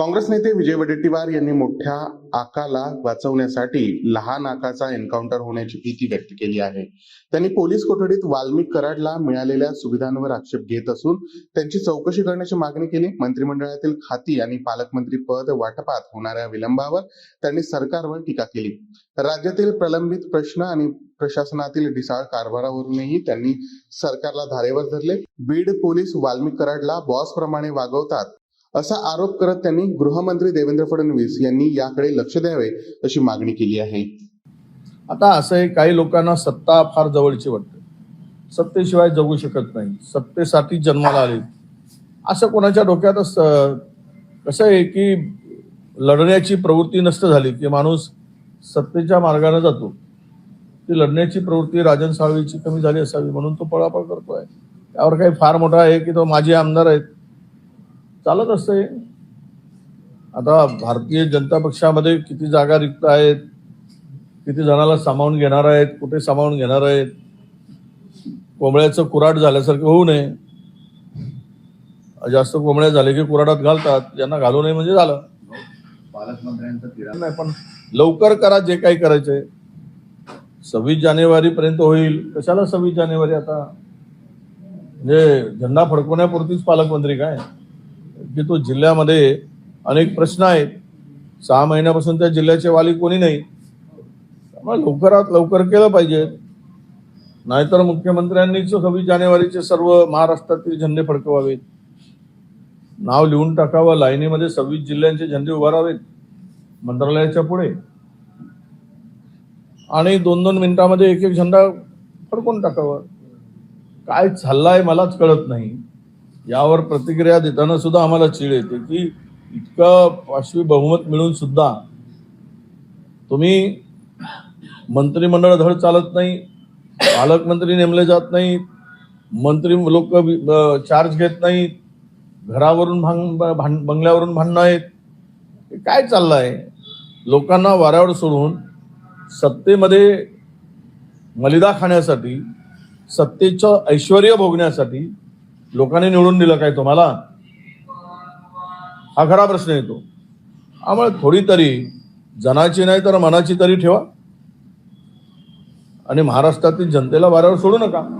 काँग्रेस नेते विजय वडेट्टीवार यांनी मोठ्या आकाला वाचवण्यासाठी लहान आकाचा एन्काउंटर होण्याची भीती व्यक्त केली आहे. त्यांनी पोलीस कोठडीत वाल्मिक कराडला मिळालेल्या सुविधांवर आक्षेप घेत असून त्यांची चौकशी करण्याची मागणी केली. मंत्रिमंडळातील खाती आणि पालकमंत्री पद वाटपात होणाऱ्या विलंबावर त्यांनी सरकारवर टीका केली. राज्यातील प्रलंबित प्रश्न आणि प्रशासनातील ढिसाळ कारभारावरूनही त्यांनी सरकारला धारेवर धरले. बीड पोलीस वाल्मिक कराडला बॉस प्रमाणे वागवतात. असा आरोप करत त्यांनी गृहमंत्री देवेंद्र फडणवीस यांनी याकडे लक्ष द्यावे अशी मागणी केली आहे. आता असं आहे काही लोकांना सत्ता फार जवळची वाटते. सत्तेशिवाय जगू शकत नाही. सत्तेसाठी जन्माला आले असं कोणाच्या डोक्यात कसं आहे की लढण्याची प्रवृत्ती नष्ट झाली की माणूस सत्तेच्या मार्गाने जातो? ती लढण्याची प्रवृत्ती राजन साळवीची कमी झाली असावी म्हणून तो पळापळ करतोय. त्यावर काही फार मोठा आहे की तो माझे आमदार आहेत. चालत असते आता भारतीय जनता पक्षामध्ये किती जागा रिक्त आहेत? किती जणाला सामावून घेणार आहेत? कुठे सामावून घेणार आहेत? कोंबड्याचं कुराट झाल्यासारखं होऊ नये. जास्त कोंबड्या झाले की कुराडात घालतात. ज्यांना घालू नये म्हणजे झालं. पालकमंत्र्यांचा नाही पण लवकर करा जे काही करायचंय. सव्वीस जानेवारी पर्यंत होईल. कशाला सव्वीस जानेवारी आता? म्हणजे झेंडा फडकवण्यापुरतीच पालकमंत्री काय? की तो जिल्ह्यामध्ये अनेक प्रश्न आहेत. सहा महिन्यापासून त्या जिल्ह्याचे वाली कोणी नाही. त्यामुळे लवकरात लवकर केलं पाहिजे. नाहीतर मुख्यमंत्र्यांनीच सव्वीस जानेवारीचे सर्व महाराष्ट्रातील झेंडे फडकवावेत. नाव लिहून टाकावं लाईनीमध्ये सव्वीस जिल्ह्यांचे झेंडे उभारावेत मंत्रालयाच्या पुढे. आणि दोन दोन मिनिटामध्ये एक एक झेंडा फडकून टाकावं. काय चाललाय मलाच कळत नाही. यावर प्रतिक्रिया देताना सुद्धा आम्हाला चीड येते की इतकं पाशवी बहुमत मिळून सुद्धा तुम्ही मंत्रिमंडळ धड चालत नाही पालकमंत्री नेमले जात नाहीत मंत्री लोक चार्ज घेत नाहीत घरावरून भांग भां- बंगल्यावरून भांडणं आहेत. काय चाललं आहे लोकांना वाऱ्यावर सोडून सत्तेमध्ये मलिदा खाण्यासाठी सत्तेचं ऐश्वर भोगण्यासाठी लोकांनी निवडून दिलं काय तुम्हाला? हा खरा प्रश्न येतो. आम्हाला थोडी तरी जनाची नाही तर मनाची तरी ठेवा. आणि महाराष्ट्रातील जनतेला वाऱ्यावर सोडू नका.